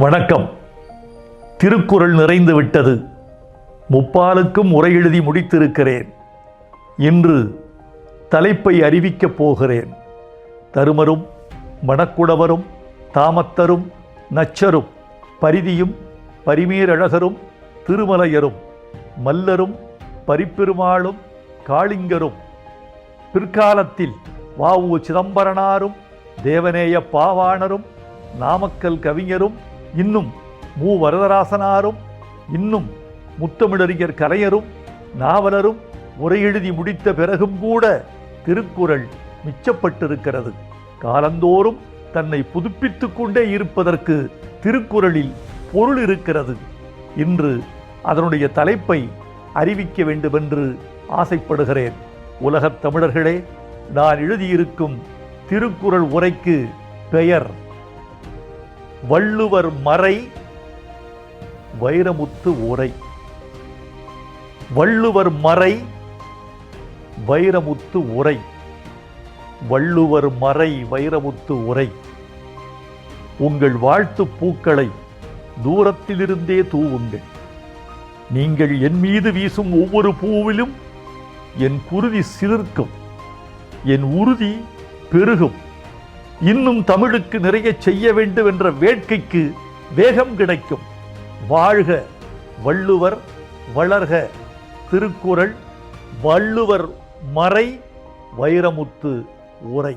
வணக்கம். திருக்குறள் நிறைந்து விட்டது. முப்பாலுக்கும் உரை எழுதி முடித்திருக்கிறேன். இன்று தலைப்பை அறிவிக்கப் போகிறேன். தருமரும் மணக்குடவரும் தாமத்தரும் நச்சரும் பரிதியும் பரிமேரழகரும் திருமலையரும் மல்லரும் பரிப்பெருமாளும் காளிங்கரும் பிற்காலத்தில் வாவு சிதம்பரனாரும் தேவநேய பாவாணரும் நாமக்கல் கவிஞரும் இன்னும் மு வரதராசனாரும் இன்னும் முத்தமிழறிஞர் கலைஞரும் நாவலரும் உரை எழுதி முடித்த பிறகும் கூட திருக்குறள் மிச்சப்பட்டிருக்கிறது. காலந்தோறும் தன்னை புதுப்பித்துக் கொண்டே இருப்பதற்கு திருக்குறளில் பொருள் இருக்கிறது. இன்று அதனுடைய தலைப்பை அறிவிக்க வேண்டுமென்று ஆசைப்படுகிறேன். உலகத் தமிழர்களே நான் எழுதியிருக்கும் திருக்குறள் உரைக்கு பெயர் வள்ளுவர் மறை வைரமுத்து உரை வள்ளுவர் மறை வைரமுத்து உரை வள்ளுவர் மறை வைரமுத்து உரை உங்கள் வாழ்த்து பூக்களை தூரத்திலிருந்தே தூவுங்கள். நீங்கள் என் மீது வீசும் ஒவ்வொரு பூவிலும் என் குருதி சிலிர்க்கும். என் உறுதி பெருகும். இன்னும் தமிழுக்கு நிறைய செய்ய வேண்டும் என்ற வேட்கைக்கு வேகம் கிடைக்கும். வாழ்க வள்ளுவர் வளர்க. திருக்குறள் வள்ளுவர் மறை வைரமுத்து உரை.